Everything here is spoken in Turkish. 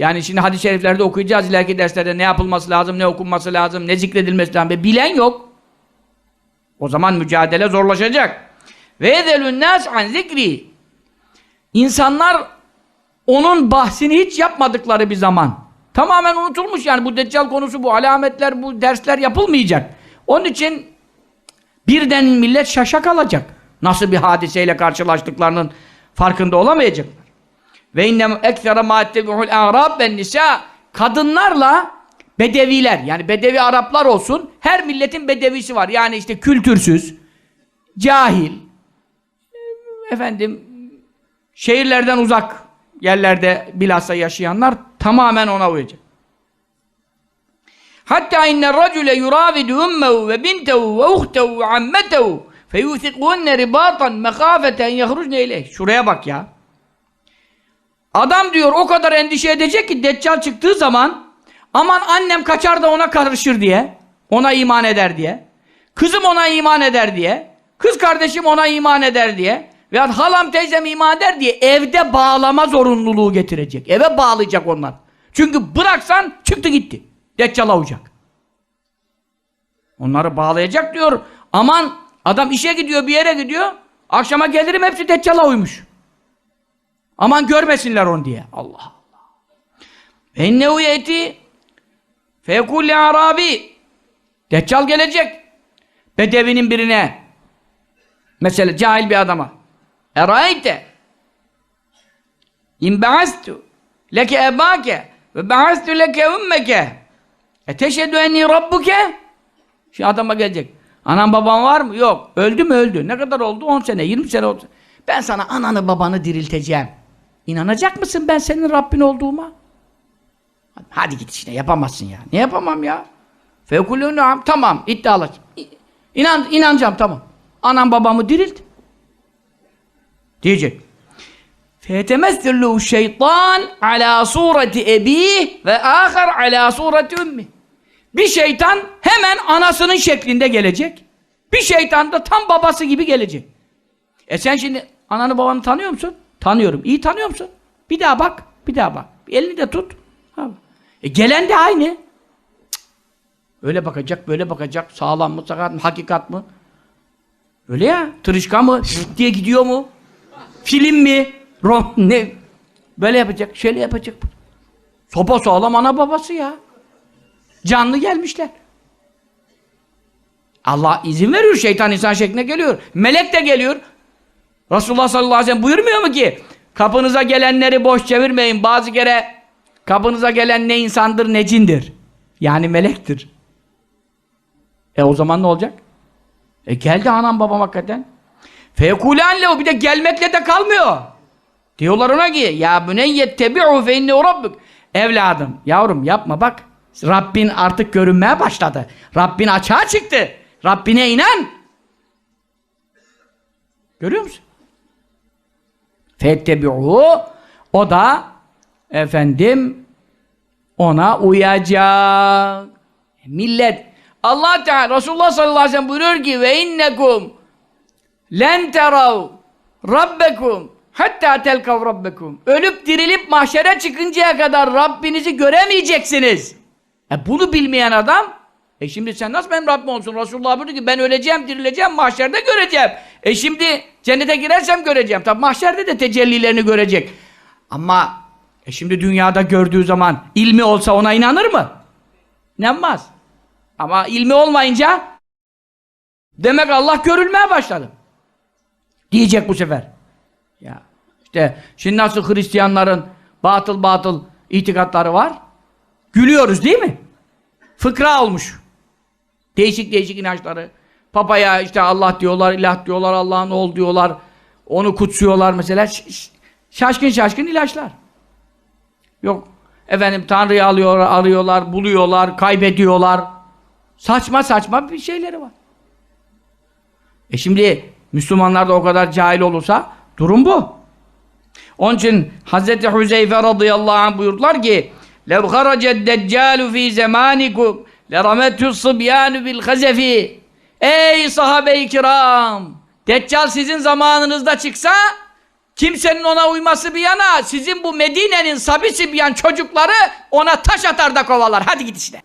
Yani şimdi hadis-i şeriflerde okuyacağız ileriki derslerde ne yapılması lazım, ne okunması lazım, ne zikredilmesi lazım. Bilen yok. O zaman mücadele zorlaşacak. Ve ezelün nas an zikri. İnsanlar onun bahsini hiç yapmadıkları bir zaman. Tamamen unutulmuş yani bu deccal konusu, bu alametler, bu dersler yapılmayacak. Onun için birden millet şaşa kalacak. Nasıl bir hadiseyle karşılaştıklarının farkında olamayacaklar. Ve innem eksera ma ettebi'ul a'rab ben nisa kadınlarla bedeviler yani bedevi Araplar olsun her milletin bedevisi var. Yani işte kültürsüz, cahil, efendim şehirlerden uzak yerlerde bilhassa yaşayanlar tamamen ona uyacak. Hatta inne racule yuravidu ummehu ve bintehu ve uhtehu ve ammetehu feyuthikunne ribatan mekafeten yahrucne ileyh. Şuraya bak ya. Adam diyor o kadar endişe edecek ki Deccal çıktığı zaman aman annem kaçar da ona karışır diye. Ona iman eder diye. Kızım ona iman eder diye. Kız kardeşim ona iman eder diye. Veya halam teyzem iman eder diye evde bağlama zorunluluğu getirecek. Eve bağlayacak onlar. Çünkü bıraksan çıktı gitti. Deccal'a uyacak. Onları bağlayacak diyor. Aman adam işe gidiyor bir yere gidiyor. Akşama gelirim hepsi Deccal'a uymuş. Aman görmesinler onu diye. Allah Allah. Ennehu yeti fekulli arabi Deccal gelecek. Bedevinin birine mesela cahil bir adama Erayte İn ba'astu leke ebake ve ba'astu leke ümmeke eteşhedü enni rabbuke Şu adama gelecek. Anan baban var mı? Yok. Öldü mü? Öldü. Ne kadar oldu? 10 sene, 20 sene oldu. Ben sana ananı babanı dirilteceğim. İnanacak mısın ben senin Rabbin olduğuma? Hadi git işine yapamazsın ya. Ne yapamam ya? Fekulü naam. Tamam iddialı. İnan, inanacağım tamam. Anam babamı dirilt. Diyecek. Fetemessillu şeytan ala sureti ebih ve ahar ala sureti ümmi. Bir şeytan hemen anasının şeklinde gelecek. Bir şeytan da tam babası gibi gelecek. E sen şimdi ananı babanı tanıyor musun? Tanıyorum. İyi tanıyor musun? Bir daha bak. Bir daha bak. Elini de tut. E gelen de aynı. Cık. Öyle bakacak, böyle bakacak. Sağlam mı, sakat mı, hakikat mı? Öyle ya. Tırışka mı? diye gidiyor mu? Film mi? Rom ne? Böyle yapacak, şöyle yapacak. Sopa sağlam ana babası ya. Canlı gelmişler. Allah izin veriyor. Şeytan insan şekline geliyor. Melek de geliyor. Resulullah sallallahu aleyhi ve sellem buyurmuyor mu ki? Kapınıza gelenleri boş çevirmeyin. Bazı kere kapınıza gelen ne insandır ne cindir. Yani melektir. E o zaman ne olacak? E geldi anam babam hakikaten. Fekulanle o bir de gelmekle de kalmıyor. Diyorlar ona ki ya büneyye tebi'u fe innehu rabbuk. Evladım, yavrum yapma bak. Rabbin artık görünmeye başladı. Rabbin açığa çıktı. Rabbine inan. Görüyor musun? Fettebi'u o da efendim ona uyacak. Millet Allah Teala Resulullah sallallahu aleyhi ve sellem buyuruyor ki ve innekum len terav rabbekum hatta telkav rabbekum ölüp dirilip mahşere çıkıncaya kadar Rabbinizi göremeyeceksiniz. E bunu bilmeyen adam e şimdi sen nasıl benim Rabbim olsun? Resulullah buyurdu ki ben öleceğim, dirileceğim, mahşerde göreceğim. E şimdi cennete girersem göreceğim. Tabi mahşerde de tecellilerini görecek. Ama e şimdi dünyada gördüğü zaman ilmi olsa ona inanır mı? İnanmaz. Ama ilmi olmayınca demek Allah görülmeye başladı. Diyecek bu sefer. Ya işte şimdi nasıl Hristiyanların batıl batıl itikatları var? Gülüyoruz değil mi? Fıkra olmuş. Değişik değişik inançları. Papaya işte Allah diyorlar, ilah diyorlar, Allah'ın oğlu diyorlar. Onu kutsuyorlar mesela. Şaşkın şaşkın ilaçlar. Yok. Efendim Tanrı'yı alıyor, arıyorlar, buluyorlar, kaybediyorlar. Saçma saçma bir şeyleri var. E şimdi Müslümanlar da o kadar cahil olursa durum bu. Onun için Hz. Hüzeyfe radıyallahu anh buyurdular ki haraced deccalu fi zemanikum lerametü sıbyanu bil hazefi ey sahabe-i kiram deccal sizin zamanınızda çıksa kimsenin ona uyması bir yana sizin bu Medine'nin sabi sibyan çocukları ona taş atar da kovalar hadi git işte